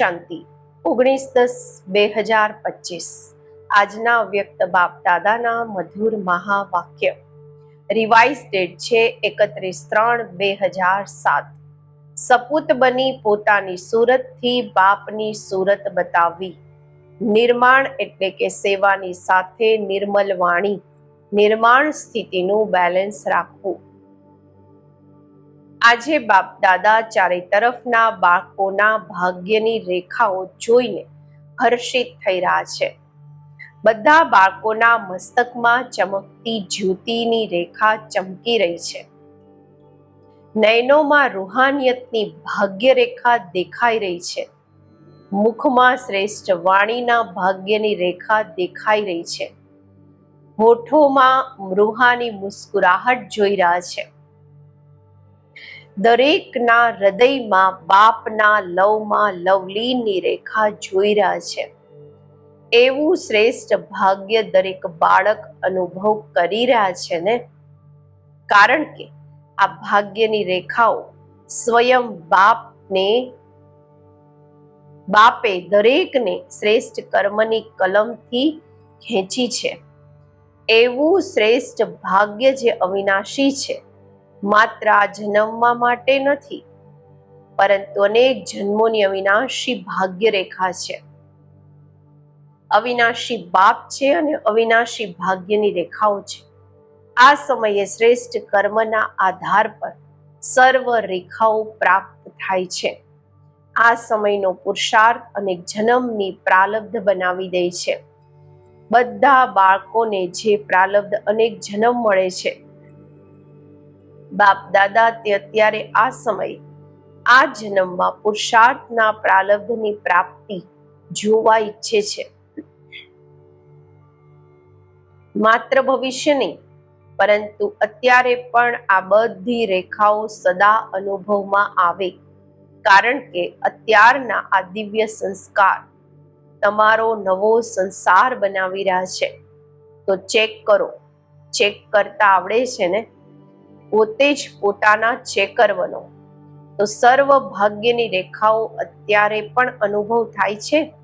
શાંતિ. ઓગણીસ દસ બે હજાર પચીસ. આજના વ્યક્ત બાપ દાદાના મધુર મહાવાક્ય. રિવાઇઝ ડેટ છે એકત્રીસ ત્રણ બે હજાર સાત. સપૂત બની પોતાની સુરતથી બાપની સુરત બતાવવી નિર્માણ એટલે કે સેવાની સાથે નિર્મલ વાણી નિર્માણ સ્થિતિનું બેલેન્સ રાખવું. આજે બાપ દાદા ચારે તરફના બાળકોના ભાગ્યની રેખાઓ જોઈને હર્ષિત થઈ રહ્યા છે. બધા બાળકોના મસ્તકમાં ચમકતી જ્યોતિની રેખા ચમકી રહી છે. નયનોમાં રૂહાનિયતની ભાગ્ય રેખા દેખાઈ રહી છે. મુખમાં શ્રેષ્ઠ વાણીના ભાગ્યની રેખા દેખાઈ રહી છે. હોઠોમાં રૂહાની મુસ્કુરાહટ જોઈ રહ્યા છે. દરેકના હૃદયમાં બાપના લવમાં લવલીનની રેખા જોઈ રહ્યા છે. એવું શ્રેષ્ઠ ભાગ્ય દરેક બાળક અનુભવ કરી રહ્યા છે ને? કારણ કે આ ભાગ્યની રેખાઓ સ્વયં બાપને, બાપે દરેકને શ્રેષ્ઠ કર્મની કલમથી ખેંચી છે. એવું શ્રેષ્ઠ ભાગ્ય જે અવિનાશી છે માત્ર આ જન્મવા માટે નથી, પરંતુ અનેક જન્મોની અવિનાશી ભાગ્યરેખા છે. અવિનાશી બાપ છે અને અવિનાશી ભાગ્યની રેખાઓ છે. આ સમયે શ્રેષ્ઠ કર્મના આધાર પર સર્વ રેખાઓ પ્રાપ્ત થાય છે. આ સમયનો પુરુષાર્થ અને જન્મની પ્રાલબ્ધ બનાવી દે છે. બધા બાળકોને જે પ્રાલબ્ધ અનેક જન્મ મળે છે બાપ દાદા, તે અત્યારે આ સમયે આ જન્મમાં પુરુષાર્થના પ્રાલબ્ધની પ્રાપ્તિ જોવા ઈચ્છે છે. માત્ર ભવિષ્ય નહીં, પરંતુ અત્યારે પણ આ બધી રેખાઓ સદા અનુભવમાં આવે, કારણ કે અત્યારના આ દિવ્ય સંસ્કાર તમારો નવો સંસાર બનાવી રહ્યા છે. તો ચેક કરો, ચેક કરતા આવડે છે ને? પોતે જ પોતાના ચેકર બનો. તો સર્વ ભાગ્યની રેખાઓ અત્યારે પણ અનુભવ થાય છે?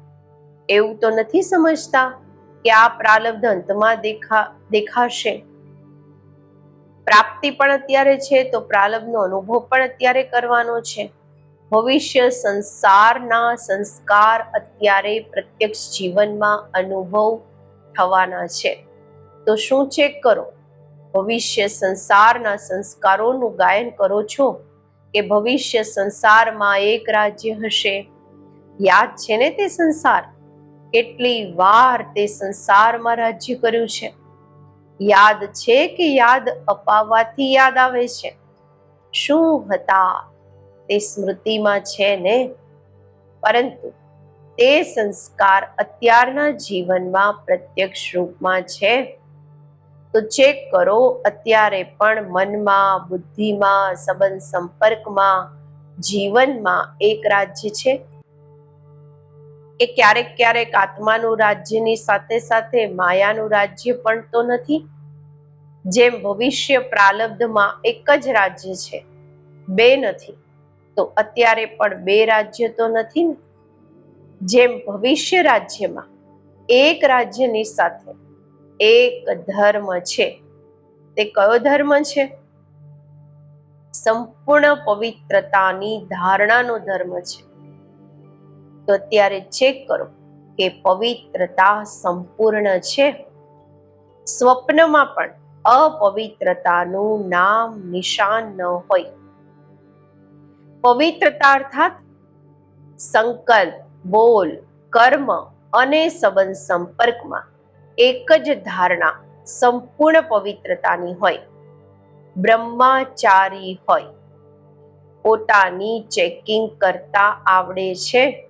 એવું તો નથી સમજતા કે આ પ્રાલબ્ધ અંતમાં દેખા, દેખાશે? પ્રાપ્તિ પણ અત્યારે છે તો પ્રાલબ્ધનો અનુભવ પણ અત્યારે કરવાનો છે. ભવિષ્ય સંસારના સંસ્કાર અત્યારે પ્રત્યક્ષ જીવનમાં અનુભવ થવાના છે. તો શું ચેક કરો? ભવિષ્ય સંસારના સંસ્કારોનું ગાયન કરો છો કે ભવિષ્ય સંસારમાં એક રાજ્ય હશે? યાદ છે ને તે સંસાર? કેટલી વાર તે સંસારમાં રાજ્ય કર્યું છે? યાદ છે કે યાદ અપાવવાથી યાદ આવે છે? શું હતા તે સ્મૃતિમાં છે ને? પરંતુ તે સંસ્કાર અત્યારના જીવનમાં પ્રત્યક્ષ રૂપમાં છે. તો ચેક કરો અત્યારે પણ મનમાં, બુદ્ધિમાં, સંબંધ સંપર્કમાં, જીવનમાં એક રાજ્ય છે. એ ક્યારેક ક્યારેક આત્માનું રાજ્યની સાથે સાથે માયાનું રાજ્ય પણ તો નથી. જેમ ભવિષ્ય પ્રાલબ્ધમાં એક જ રાજ્ય છે, બે નથી. તો અત્યારે પણ બે રાજ્ય તો નથી ને? જેમ ભવિષ્ય રાજ્યમાં એક રાજ્યની સાથે એક ધર્મ છે. તે કયો ધર્મ છે? સંપૂર્ણ પવિત્રતાની ધારણાનો ધર્મ છે. તો અત્યારે ચેક કરો કે પવિત્રતા સંપૂર્ણ છે? સ્વપ્નમાં પણ અપવિત્રતાનું નામ નિશાન ન હોય. પવિત્રતા અર્થાત સંકલ્પ, બોલ, કર્મ અને સંબંધ સંપર્કમાં એક જ ધારણા સંપૂર્ણ પવિત્રતાની હોય. બ્રહ્માચારી હોય. પોતાની ચેકિંગ કરતા આવડે છે.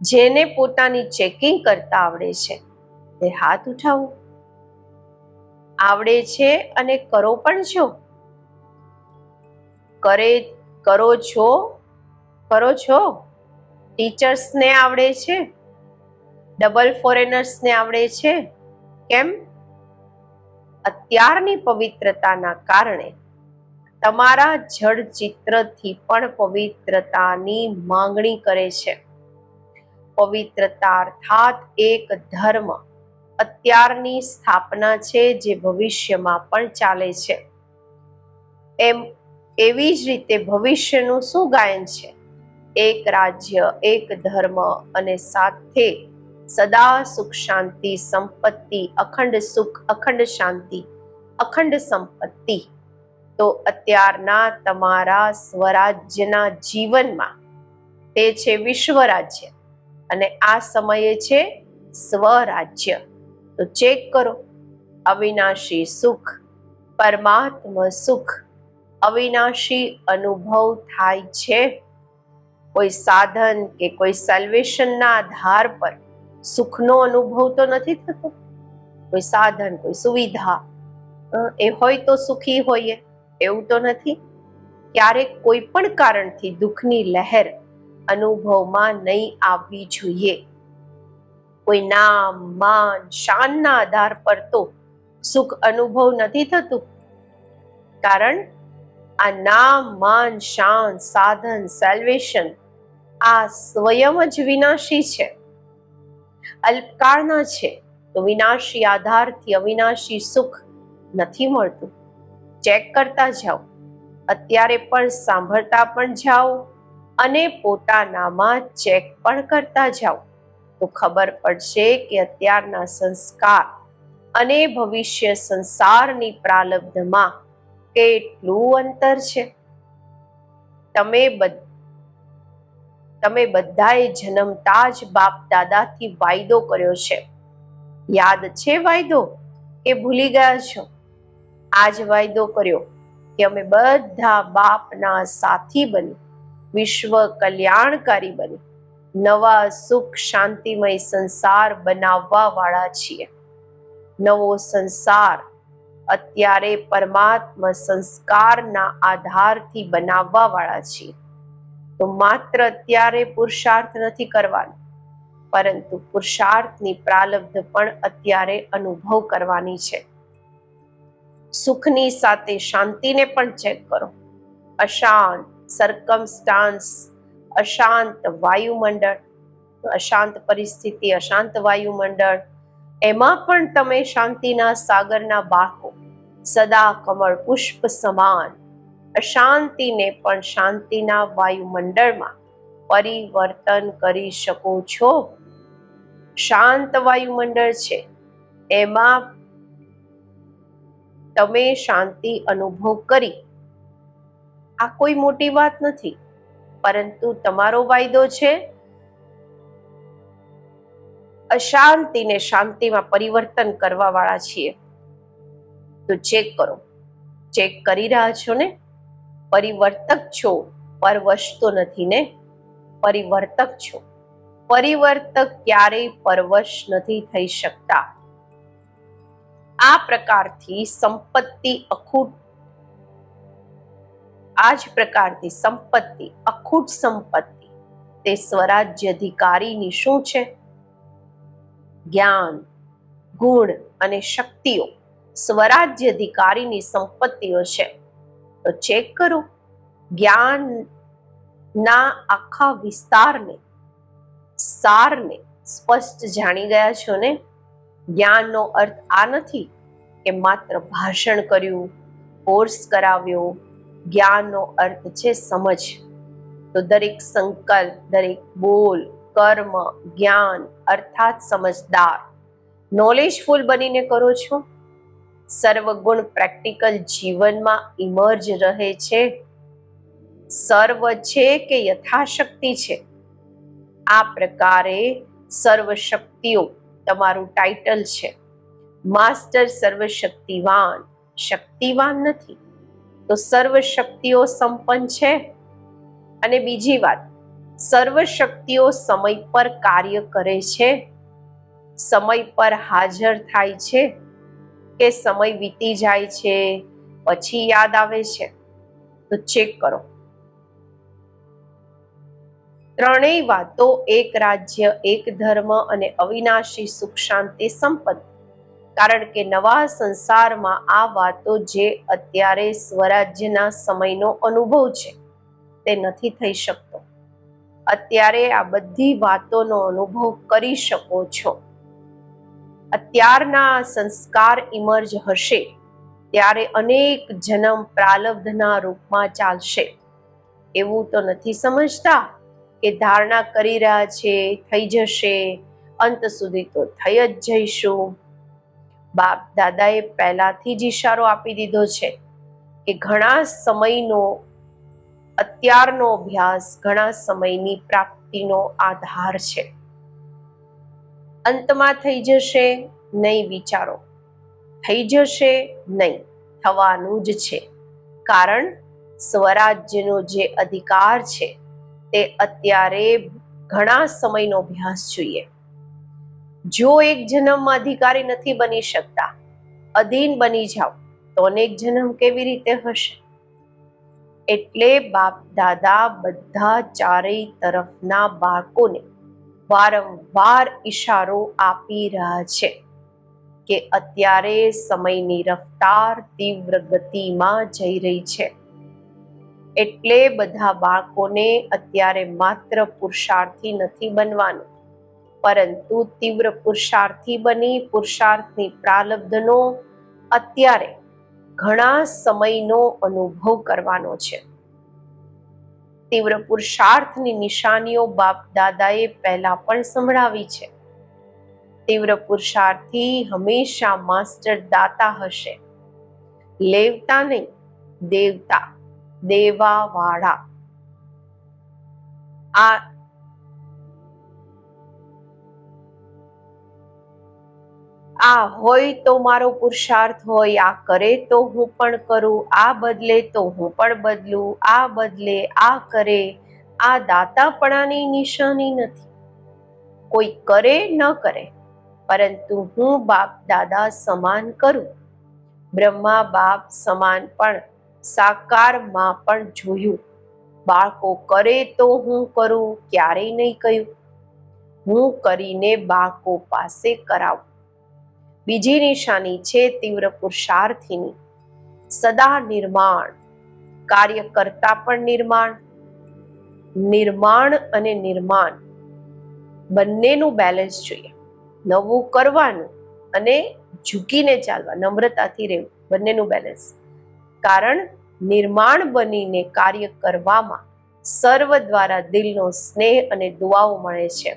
જેને પોતાની ચેકિંગ કરતા આવડે છે તે હાથ ઉઠાવો. આવડે છે અને કરો પણ છો. કરે, કરો છો કરો છો. ટીચર્સને આવડે છે. ડબલ ફોરેનર્સને આવડે છે. કેમ? અત્યારની પવિત્રતાના કારણે તમારા જળ ચિત્રથી પણ પવિત્રતાની માંગણી કરે છે. પવિત્રતા અર્થાત એક ધર્મ અત્યારની સ્થાપના છે જે ભવિષ્યમાં પણ ચાલે છે. એમ, એવી જ રીતે ભવિષ્યનું શું ગાયન છે? એક રાજ્ય, એક ધર્મ અને સાથે સદા સુખ શાંતિ સંપત્તિ, અખંડ સુખ, અખંડ શાંતિ, અખંડ સંપત્તિ. તો અત્યારના તમારા સ્વરાજ્યના જીવનમાં તે છે વિશ્વ રાજ્ય અને આ સમયે છે સ્વરાજ્ય. તો ચેક કરો. અવિનાશી સુખ, પરમાત્મ સુખ, અવિનાશી અનુભવ થાય છે. કોઈ સાધન કે કોઈ સેલ્વેશનના આધાર પર સુખનો અનુભવ તો નથી થતો. કોઈ સાધન, કોઈ સુવિધા એ હોય તો સુખી હોઈએ, એવું તો નથી. ક્યારેક કોઈ પણ કારણથી દુઃખની લહેર અનુભવમાં નહીં આવવી જોઈએ. કોઈ નામ, માન, શાનના આધાર પર તો સુખ અનુભવ નથી થતું. કારણ આ નામ, માન, શાન, સાધન સેલ્વેશન આ સ્વયં જ વિનાશી છે. અલ્પકાળના છે, તો વિનાશી આધારથી અવિનાશી સુખ નથી મળતું. ચેક કરતા જાઓ. અત્યારે પણ સાંભળતા પણ જાઓ અને પોતાનામાં ચેક પણ કરતા જાઓ. તો ખબર પડશે કે અત્યારના સંસ્કાર અને ભવિષ્ય સંસારની પ્રાલબ્ધમાં કેટલું અંતર છે. તમે બધ તમે બધાએ જન્મતા જ બાપ દાદાથી વાયદો કર્યો છે. યાદ છે વાયદો? કે ભૂલી ગયા છો? આજ વાયદો કર્યો કે અમે બધા બાપના સાથી બની, વિશ્વ કલ્યાણકારી બની, નવા સુખ શાંતિમય સંસાર બનાવવા વાળા છીએ. નવો સંસાર અત્યારે પરમાત્મા સંસ્કારના આધારથી બનાવવા વાળા છીએ. તો માત્ર અત્યારે પુરુષાર્થ નથી કરવાનો, પરંતુ પુરુષાર્થની પ્રાલબ્ધ પણ અત્યારે અનુભવ કરવાની છે. સુખની સાથે શાંતિને પણ ચેક કરો. અશાંત સરકમસ્ટાન્સ અશાંત વાયુમંડળ, અશાંત પરિસ્થિતિ, અશાંત વાયુમંડળ, એમાં પણ તમે શાંતિના સાગરના બાળકો સદા કમળ પુષ્પ સમાન અશાંતિને પણ શાંતિના વાયુમંડળમાં પરિવર્તન કરી શકો છો. શાંત વાયુમંડળ છે. એમાં તમે શાંતિ અનુભવ કરી. આ કોઈ મોટી વાત નથી, પરંતુ તમારો વાયદો છે. અશાંતિને શાંતિમાં પરિવર્તન કરવા વાળા છીએ. તો ચેક કરો. ચેક કરી રહ્યા છો ને? પરિવર્તક છો પરવશ નથી ને? પરિવર્તક છો. પરિવર્તક ક્યારેય પરવશ નથી થઈ શકતા. આ પ્રકારથી સંપત્તિ અખૂટ, આ જ પ્રકારથી સંપત્તિ, અખૂટ સંપત્તિ, તે સ્વરાજ્ય અધિકારીની શું છે? જ્ઞાન, ગુણ અને શક્તિઓ સ્વરાજ્ય અધિકારીની સંપત્તિઓ છે. તો ચેક કરો. જ્ઞાનના આખા વિસ્તારને, સારને સ્પષ્ટ જાણી ગયા છો ને? જ્ઞાનનો અર્થ આ નથી કે માત્ર ભાષણ કર્યું કોર્સ કરાવ્યો. જ્ઞાનનો અર્થ છે સમજ. તો દરેક સંકલ્પ, દરેક બોલ, કર્મ, જ્ઞાન અર્થાત સમજદાર. નોલેજફુલ બનીને કરો છો? સર્વગુણ પ્રેક્ટિકલ જીવનમાં ઇમર્જ રહે છે. સર્વ છે કે યથાશક્તિ છે? આ પ્રકારે સર્વ શક્તિઓ તમારું ટાઇટલ છે. માસ્ટર સર્વશક્તિવાન. શક્તિવાન નથી. તો સર્વ શક્તિઓ સંપન્ન છે? અને બીજી વાત સર્વ શક્તિઓ સમય પર કાર્ય કરે છે? સમય પર હાજર થાય છે? કે સમય વીતી જાય છે, પછી યાદ આવે છે, તો ચેક કરો. ત્રણેય વાતો એક રાજ્ય, એક ધર્મ અને અવિનાશી સુખ, શાંતિ, સંપત્તિ. કારણ કે નવા સંસારમાં આ વાતો જે અત્યારે સ્વરાજ્યના સમયનો અનુભવ છે, તે નથી થઈ શકતો. અત્યારે આ બધી વાતોનો અનુભવ કરી શકો છો. અત્યારના સંસ્કાર ઇમર્જ હશે, ત્યારે અનેક જન્મ પ્રાલબ્ધના રૂપમાં ચાલશે. એવું તો નથી સમજતા કે ધારણા કરી રહ્યા છે, થઈ જશે, અંત સુધી તો થઈ જ જઈશું. બાપ દાદાએ પહેલાથી જ ઈશારો આપી દીધો છે કે ઘણા સમયનો, અત્યારનો અભ્યાસ ઘણા સમયની પ્રાપ્તિનો આધાર છે. અંતમાં થઈ જશે નહીં વિચારો. થઈ જશે નહીં. થવાનું જ છે. કારણ સ્વરાજ્યનો જે અધિકાર છે, તે અત્યારે ઘણા સમયનો અભ્યાસ જોઈએ. જો એક જન્મમાં અધિકારી નથી બની શકતા, અધીન બની જાઓ તો અનેક જન્મ કેવી રીતે હશે? એટલે બાપ દાદા બધા ચારેય તરફના બાળકોને વારંવાર ઈશારો આપી રહ્યા છે કે અત્યારે સમયની રફતાર તીવ્ર ગતિમાં જઈ રહી છે. એટલે બધા બાળકોને અત્યારે માત્ર પુરુષાર્થી નથી બનવાનું, પરંતુ તીવ્ર પુરુષાર્થી બની પુરુષાર્થની પ્રાલબ્ધનો અત્યારે ઘણા સમયનો અનુભવ કરવાનો છે. તીવ્ર પુરુષાર્થની નિશાનીઓ બાપ દાદાએ પહેલા પણ સંભળાવી છે. તીવ્ર પુરુષાર્થી હંમેશા માસ્ટર દાતા હશે. લેવતા નહીં, દેવતા દેવા વાળા આ આ હોય તો મારો પુરુષાર્થ હોય, આ કરે તો હું પણ કરું, આ બદલે તો હું પણ બદલું, આ બદલે, આ કરે. આ દાતાપણાની નિશાની નથી. કોઈ કરે ન કરે, પરંતુ હું બાપ દાદા સમાન કરું. બ્રહ્મા બાપ સમાન પણ, સાકારમાં પણ જોયું. બાળકો કરે તો હું કરું, ક્યારેય નહીં કહ્યું. હું કરીને બાળકો પાસે કરાવું. બીજી નિશાની છે તીવ્ર પુરુષાર્થીની. સદા નિર્માણ. કાર્ય કરતા પણ નિર્માણ. નિર્માણ અને નિર્માણ. બંનેનું બેલેન્સ જોઈએ. નવું કરવાનું અને ઝૂકીને ચાલવા, નમ્રતાથી રહેવું, બંનેનું બેલેન્સ કારણ નિર્માણ બનીને કાર્ય કરવામાં સર્વ દ્વારા દિલનો સ્નેહ અને દુઆઓ મળે છે.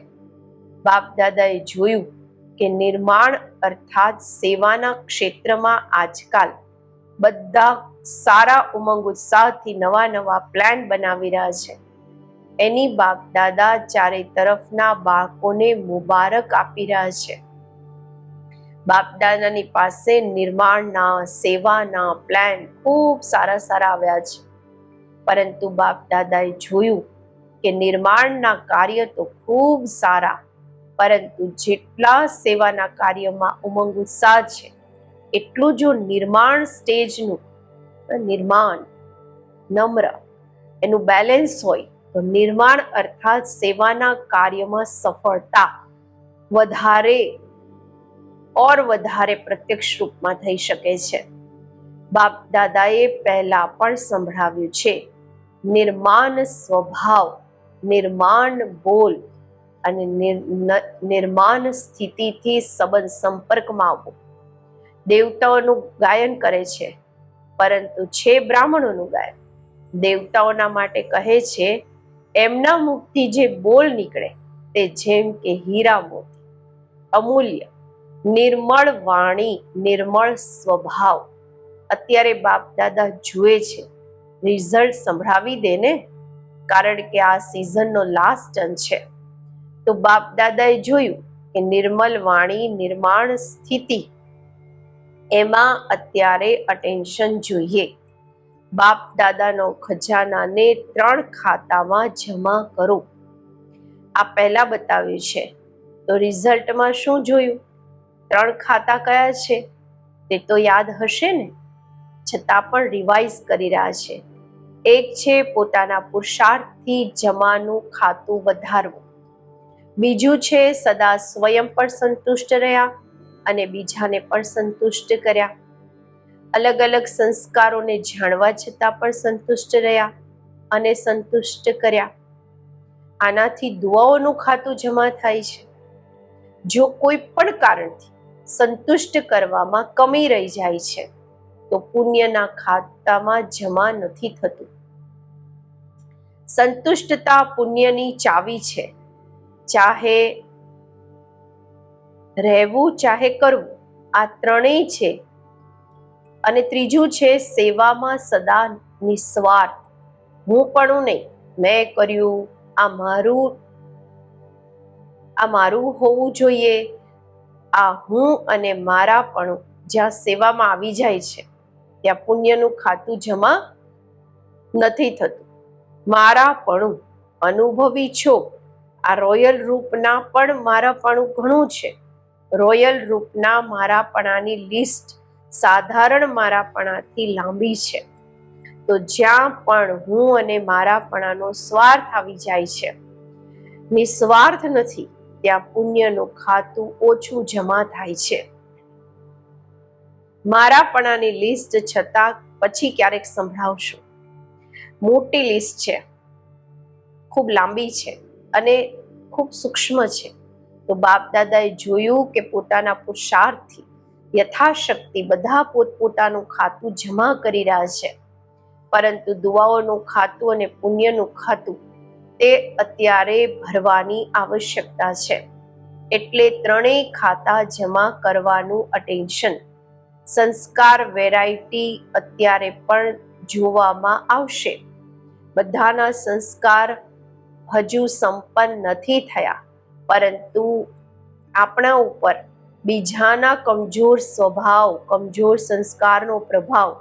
બાપ દાદાએ જોયું કે નિર્માણ અર્થાત સેવાના ક્ષેત્રમાં આજકાલ બધા સારા ઉમંગ ઉત્સાહથી નવા નવા પ્લાન બનાવી રહ્યા છે. એની બાપ દાદા ચારે તરફના બાળકોને મુબારક આપી રહ્યા છે. બાપ દાદાની પાસે નિર્માણના, સેવાના પ્લાન ખૂબ સારા સારા આવ્યા છે. પરંતુ બાપ દાદાએ જોયું કે નિર્માણના કાર્ય તો ખૂબ સારા પરંતુ જેટલા સેવાના કાર્યમાં ઉમંગ ઉત્સાહ છે, એટલું જો નિર્માણ સ્ટેજનું નિર્માણ નમ્ર એનું બેલેન્સ હોય તો નિર્માણ અર્થાત સેવાના કાર્યમાં સફળતા વધારે ઓર વધારે પ્રત્યક્ષ રૂપમાં થઈ શકે છે. બાપ દાદાએ પહેલા પણ સંભળાવ્યું છે, નિર્માણ સ્વભાવ, નિર્માણ બોલ અને નિર્માણ સ્થિતિથી સંબંધ, સંપર્કમાં આવવું. દેવતાઓનું ગાયન કરે છે, પરંતુ છે બ્રાહ્મણોનું ગાયન. દેવતાઓના માટે કહે છે, એમના મુખથી જે બોલ નીકળે તે જેમ કે હીરા મોતી. અમૂલ્ય, નિર્મળ વાણી, નિર્મળ સ્વભાવ. અત્યારે બાપ દાદા જુએ છે રિઝલ્ટ સંભળાવી દે ને? કારણ કે આ સિઝનનો લાસ્ટ ટર્ન છે. તો બાપ દાદાએ જોયું કે નિર્મલ વાણી નિર્માણ સ્થિતિ. એમાં અત્યારે અટેન્શન જોઈએ. બાપ દાદાનો ખજાનાને ત્રણ ખાતામાં જમા કરો. આ પહેલા બતાવ્યું છે. તો રિઝલ્ટમાં શું જોયું? ત્રણ ખાતા કયા છે? તે તો યાદ હશે ને? છતાં પણ રિવાઇઝ કરી રહ્યા છે. એક છે પોતાના પુરુષાર્થથી જમાનું ખાતું વધારવું. બીજું છે, સદા સ્વયં પણ સંતુષ્ટ રહ્યા અને બીજાને પણ સંતુષ્ટ કર્યા. અલગ અલગ સંસ્કારોને જાણવા છતાં પણ સંતુષ્ટ રહ્યા અને સંતુષ્ટ કર્યા. આનાથી દુઆઓનું ખાતું જમા થાય છે. જો કોઈ પણ કારણથી સંતુષ્ટ કરવામાં કમી રહી જાય છે, તો પુણ્યના ખાતામાં જમા નથી થતું. સંતુષ્ટતા પુણ્યની ચાવી છે. ચાહે રહેવું, ચાહે કરવું, આ ત્રણેય છે. અને ત્રીજું છે સેવામાં સદા નિસ્વાર્થ. હું પણ નહીં, મેં કર્યું, આ મારું આ મારું હોવું જોઈએ. આ હું અને મારા પણ જ્યાં સેવામાં આવી જાય છે, ત્યાં પુણ્યનું ખાતું જમા નથી થતું. મારા પણ અનુભવી છો. આ રોયલ રૂપના પણ મારાપણું ઘણું છે. રોયલ રૂપના મારાપણાની લિસ્ટ સાધારણ મારાપણાથી લાંબી છે. તો જ્યાં પણ હું અને મારાપણાનો સ્વાર્થ આવી જાય છે, નિસ્વાર્થ નથી, ત્યાં પુણ્યનું ખાતું ઓછું જમા થાય છે. મારાપણાની લિસ્ટ છતાં પછી ક્યારેક સંભળાવશું. મોટી લિસ્ટ છે. ખૂબ લાંબી છે. અને ખૂબ સૂક્ષ્મ છે. તો બાપ દાદાએ જોયું કે પોતાના પુરુષાર્થથી યથાશક્તિ બધા પોતપોતાનું ખાતું જમા કરી રહ્યા છે. પરંતુ દુવાઓનું ખાતું અને પુણ્યનું ખાતું તે અત્યારે ભરવાની આવશ્યકતા છે. એટલે ત્રણેય ખાતા જમા કરવાનું અટેન્શન સંસ્કાર વેરાયટી અત્યારે પણ જોવામાં આવશે. બધાના સંસ્કાર હજુ સંપન્ન નથી થયા. પરંતુ આપણા ઉપર બીજાના કમજોર સ્વભાવ, કમજોર સંસ્કારનો પ્રભાવ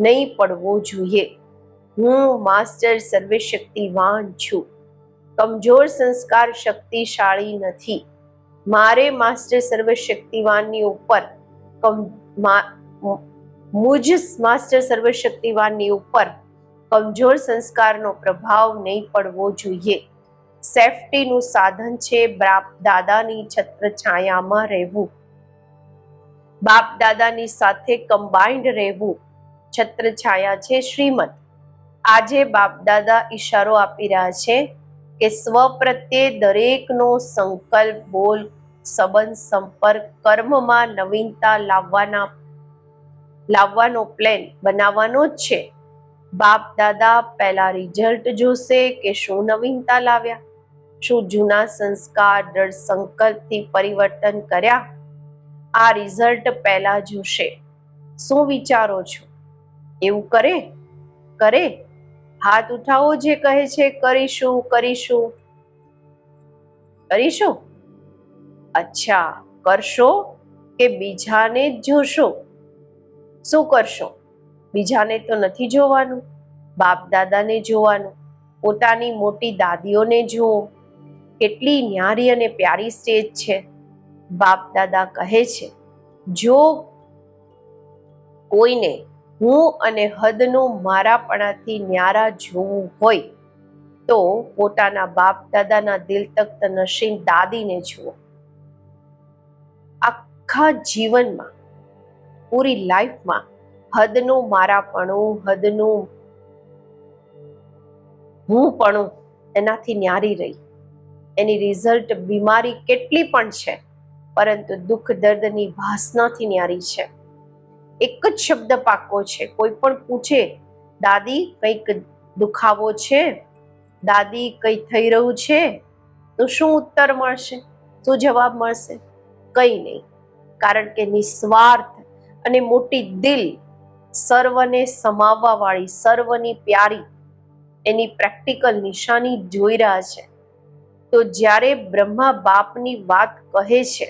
નહીં પડવો જોઈએ. હું માસ્ટર સર્વશક્તિવાન છું. કમજોર સંસ્કાર શક્તિશાળી નથી. મારે માસ્ટર સર્વશક્તિવાનની ઉપર મુજ માસ્ટર સર્વશક્તિવાનની ઉપર કમજોર સંસ્કારનો પ્રભાવ નહીં પડવો જોઈએ. સેફટીનું સાધન છે બાપ દાદાની છત્ર છાયામાં રહેવું. બાપ દાદાની સાથે કમ્બાઇન્ડ રહેવું છત્ર છાયા છે શ્રીમદ. આજે બાપ દાદા ઈશારો આપી રહ્યા છે કે સ્વ પ્રત્યે દરેકનો સંકલ્પ, બોલ, સંબંધ, સંપર્ક, કર્મમાં નવીનતા લાવવાના, લાવવાનો પ્લાન બનાવવાનો જ છે. બાપ દાદા પહેલા રિઝલ્ટ જોશે કે શું નવીનતા લાવ્યા? શું જૂના સંસ્કાર, દ્રઢ સંકલ્પથી પરિવર્તન કર્યા? આ રિઝલ્ટ પહેલા જોશે શું વિચારો છો? એવું કરે? કરે? હાથ ઉઠાવો જે કહે છે, કરીશું કરીશું. કરીશું? અચ્છા, કરશો કે બીજાને જ જોશો? શું કરશો? બીજાને તો નથી જોવાનું. બાપ દાદાને જોવાનું. પોતાની મોટી દાદીઓને જુઓ. કેટલી ન્યારી અને પ્યારી સ્ટેજ છે. બાપ દાદા કહે છે, જો કોઈને હું અને હદનું મારાપણાથી ન્યારા જોવું હોય, તો પોતાના બાપ દાદાના દિલ તખ્ત નશીન દાદીને જુઓ. આખા જીવનમાં, પૂરી લાઈફમાં હદનું મારાપણું, હદનું હું પણ એનાથી ન્યારી રહી. એની રિઝલ્ટ બીમારી કેટલી પણ છે, પરંતુ દુઃખ દર્દની ભાસનાથી ન્યારી છે. એક જ શબ્દ પાકો છે, કોઈ પણ પૂછે, દાદી, કંઈક દુખાવો છે? દાદી, કંઈ થઈ રહ્યું છે? તો શું ઉત્તર મળશે? શું જવાબ મળશે? કંઈ નહીં, કારણ કે નિસ્વાર્થ અને મોટી દિલ સર્વને સમાવવાવાળી સર્વની પ્યારી એની પ્રેક્ટિકલ નિશાની જોઈ રહ્યા છે. તો જ્યારે બ્રહ્મા બાપની વાત કહે છે,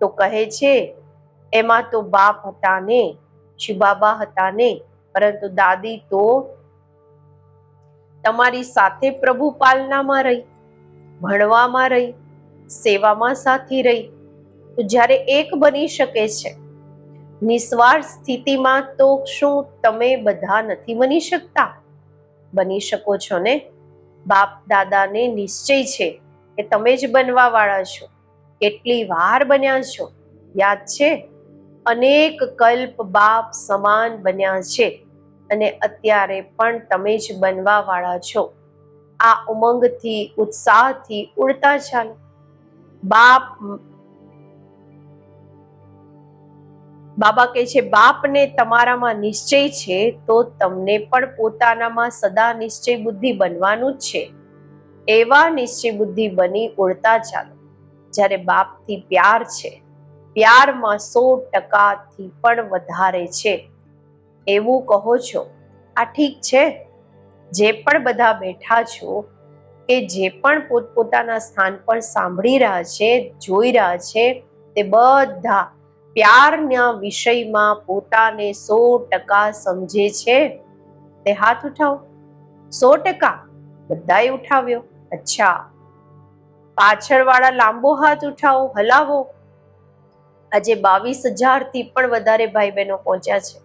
તો કહે છે, એમાં તો બાપ હતા ને શિવબાબા હતા ને પરંતુ દાદી તો તમારી સાથે પ્રભુ પાલનામાં રહી, ભણવામાં રહી, સેવામાં સાથી રહી. તો જ્યારે એક બની શકે છે, નિસ્વાર સ્થિતિમાં તો શું તમે બધા નથી બની શકતા? બની શકો છો ને? બાપ દાદાને નિશ્ચય છે કે તમે જ બનવા વાળા છો. કેટલી વાર બન્યા છો? યાદ છે? અનેક કલ્પ બાપ સમાન બન્યા છે અને અત્યારે પણ તમે જ બનવા વાળા છો. આ ઉમંગથી, ઉત્સાહથી ઉડતા ચાલો. બાપ બાબા કહે છે, બાપને તમારામાં નિશ્ચય છે, તો તમને પણ પોતાનામાં સદા નિશ્ચય બુદ્ધિ બનવાનું જ છે. એવા નિશ્ચય બુદ્ધિ બની ઉડતા ચાલો. જ્યારે બાપથી પ્યાર છે, પ્યારમાં સો ટકાથી પણ વધારે છે. એવું કહો છો? આ ઠીક છે? જે પણ બધા બેઠા છો, કે જે પણ પોતપોતાના સ્થાન પર સાંભળી રહ્યા છે, જોઈ રહ્યા છે, તે બધા પ્યારના વિષયમાં પોતાને સો ટકા સમજે છે. તે હાથ ઉઠાવો. સો ટકા? બધાએ ઉઠાવ્યો? અચ્છા. પાછળવાળા લાંબો હાથ ઉઠાવો, હલાવો. આજે બાવીસ હજારથી પણ વધારે ભાઈ બહેનો પહોંચ્યા છે.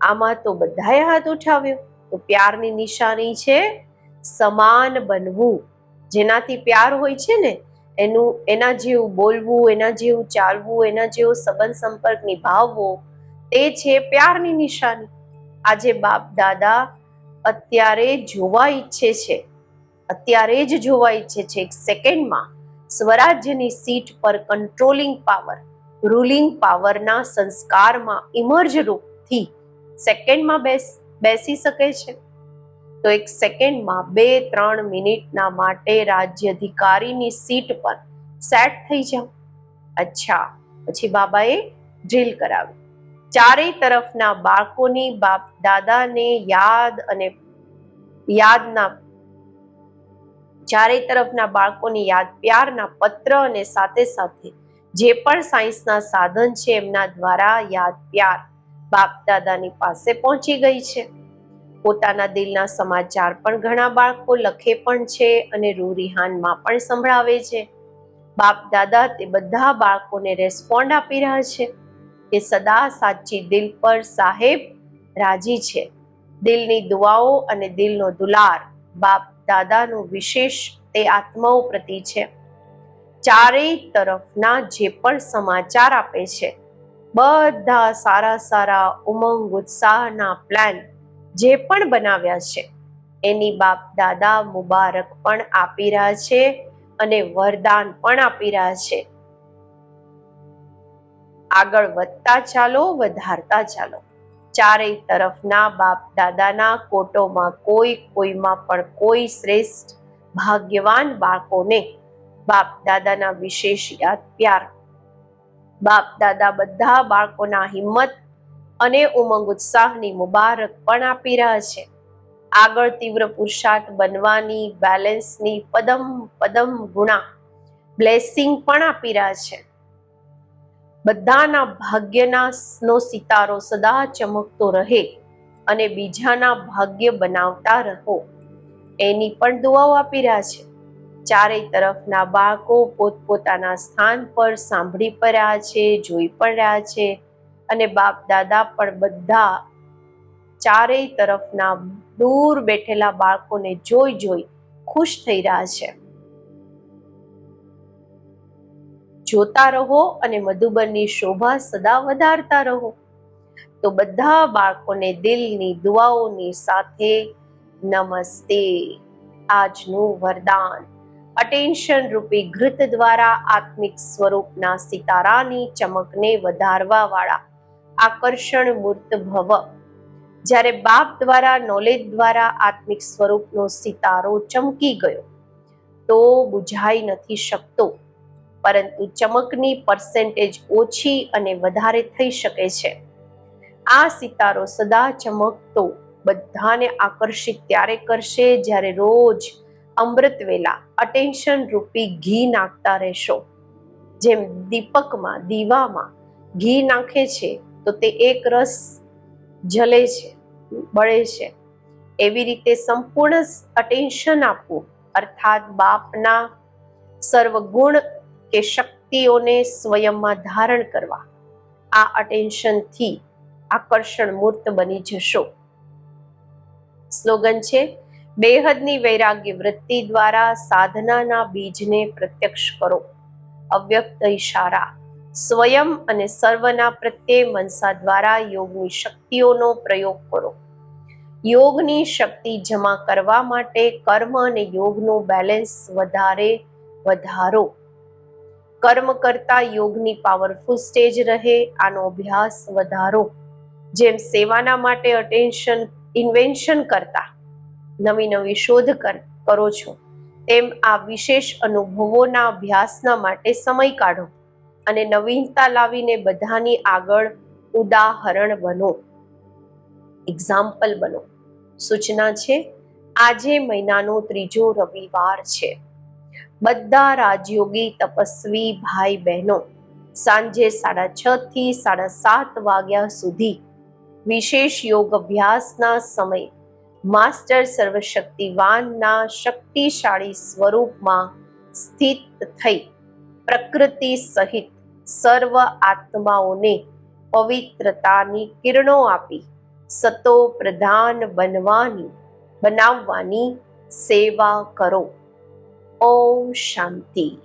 આમાં તો બધાએ હાથ ઉઠાવ્યો. તો પ્યારની નિશાની છે સમાન બનવું. જેનાથી પ્યાર હોય છે ને એનું, એના જેવું બોલવું, એના જેવું ચાલવું, એના જેવો સંબંધ સંપર્ક નિભાવવો, તે છે પ્યારની નિશાની. આજે બાપ દાદા અત્યારે જોવા ઈચ્છે છે. અત્યારે જ જોવા ઈચ્છે છે એક સેકન્ડમાં સ્વરાજ્યની સીટ પર કંટ્રોલિંગ પાવર રૂલિંગ પાવરના સંસ્કારમાં ઇમર્જ રૂપથી સેકન્ડમાં બેસ, બેસી શકે છે. તો એક સેકન્ડમાં બે, ત્રણ મિનિટના માટે રાજ્ય અધિકારીની સીટ પર સેટ થઈ જાઓ. અચ્છા, પછી બાબાએ ડ્રીલ કરાવી. ચારેય તરફના બાળકોની બાપ દાદાને યાદ અને યાદના, ચારેય તરફના બાળકોની યાદ, પ્યારના પત્ર અને સાથે સાથે જે પણ સાયન્સના સાધન છે એમના દ્વારા યાદ, પ્યાર બાપ દાદાની પાસે પહોંચી ગઈ છે. પોતાના દિલના સમાચાર પણ ઘણા બાળકો લખે પણ છે અને રૂરિહાનમાં પણ સંભળાવે છે. બાપ દાદા તે બધા બાળકોને રેસ્પોન્ડ આપી રહ્યા છે. તે સદા સાચી દિલ પર સાહેબ રાજી છે. દિલની દુઆઓ અને દિલનો દુલાર બાપ દાદાનું વિશેષ તે આત્માઓ પ્રતિ છે. ચારેય તરફના જે પણ સમાચાર આપે છે. બધા સારા સારા ઉમંગ, ઉત્સાહના પ્લાન જે પણ બનાવ્યા છે, એની બાપ દાદા મુબારક પણ આપી રહ્યા છે અને વરદાન પણ આપી રહ્યા છે. આગળ વધતા ચાલો, વધારતા ચાલો. ચારેય તરફના બાપ દાદાના કોટોમાં કોઈ કોઈમાં પણ કોઈ શ્રેષ્ઠ, ભાગ્યવાન બાળકોને બાપ દાદાના વિશેષ યાદ, પ્યાર. બાપ દાદા બધા બાળકોના હિંમત અને ઉમંગ ઉત્સાહની મુબારક પણ આપી રહ્યા છે. આગળ તીવ્ર પુરુષાર્થ બનવાની બેલેન્સની પદમ પદમ ગુણા બ્લેસિંગ પણ આપી રહ્યા છે. બધાના ભાગ્યના નો સિતારો સદા ચમકતો રહે અને બીજાના ભાગ્ય બનાવતા રહો. એની પણ દુઆઓ આપી રહ્યા છે. ચારેય તરફના બાળકો પોતપોતાના સ્થાન પર સાંભળી પણ રહ્યા છે, જોઈ પણ રહ્યા છે અને બાપ દાદા પણ બધા ચારેય તરફના દૂર બેઠેલા બાળકોને જોઈ જોઈ ખુશ થઈ રહ્યા છે. જોતા રહો અને મધુબનની શોભા સદા વધારતા રહો. તો બધા બાળકોને દિલની દુઆઓની સાથે નમસ્તે. આજનું વરદાન. અટેન્શન રૂપી ઘૃત દ્વારા આત્મિક સ્વરૂપના સિતારાની ચમકને વધારવા વાળા આકર્ષણ મૂર્ત ભવ. જ્યારે બાપ દ્વારા, નોલેજ દ્વારા આત્મિક સ્વરૂપનો સિતારો ચમકી ગયો, તો બુઝાઈ નથી શકતો. પરંતુ ચમકની પર્સેન્ટેજ ઓછી અને વધારે થઈ શકે છે. આ સિતારો સદા ચમકતો, બધાને આકર્ષિત ત્યારે કરશે જ્યારે રોજ અમૃત વેલા અટેન્શન રૂપી ઘી નાખતા રહેશો. જેમ દીપકમાં, દીવામાં ઘી નાખે છે તો તે એક રસ જલે છે, બળે છે. એવી રીતે સંપૂર્ણ અટેન્શન આપવું, અર્થાત બાપના સર્વગુણ કે શક્તિઓને સ્વયંમાં ધારણ કરવા, આ અટેન્શનથી આકર્ષણ મૂર્ત બની જશો. સ્લોગન છે, બેહદની વૈરાગ્ય વૃત્તિ દ્વારા સાધનાના બીજને પ્રત્યક્ષ કરો, અવ્યક્ત ઈશારા. સ્વયં અને સર્વના પ્રત્યે મનસા દ્વારા યોગની શક્તિઓનો પ્રયોગ કરો. યોગની શક્તિ જમા કરવા માટે કર્મ અને યોગનું બેલેન્સ વધારે વધારો. કર્મ કરતા યોગની પાવરફુલ સ્ટેજ રહે, આનો અભ્યાસ વધારો. જેમ સેવાના માટે અટેન્શન ઇન્વેન્શન કરતા, નવી નવી શોધ કરો છો, તેમ આ વિશેષ અનુભવોના અભ્યાસના માટે સમય કાઢો. અને નવીનતા લાવીને બધાની આગળ ઉદાહરણ બનો. એક્ઝામ્પલ બનો. સૂચના છે, આજે મહિનાનો ત્રીજો રવિવાર છે. બધા રાજયોગી તપસ્વી ભાઈ બહેનો, સાંજે સાડા છ થી સાડા સાત વાગ્યા સુધી વિશેષ યોગ અભ્યાસના સમય માસ્ટર સર્વશક્તિવાનના શક્તિશાળી સ્વરૂપમાં સ્થિત થઈ પ્રકૃતિ સહિત સર્વ આત્માઓને પવિત્રતાની કિરણો આપી સતો પ્રધાન બનવાની બનાવવાની સેવા કરો. ઓમ શાંતિ.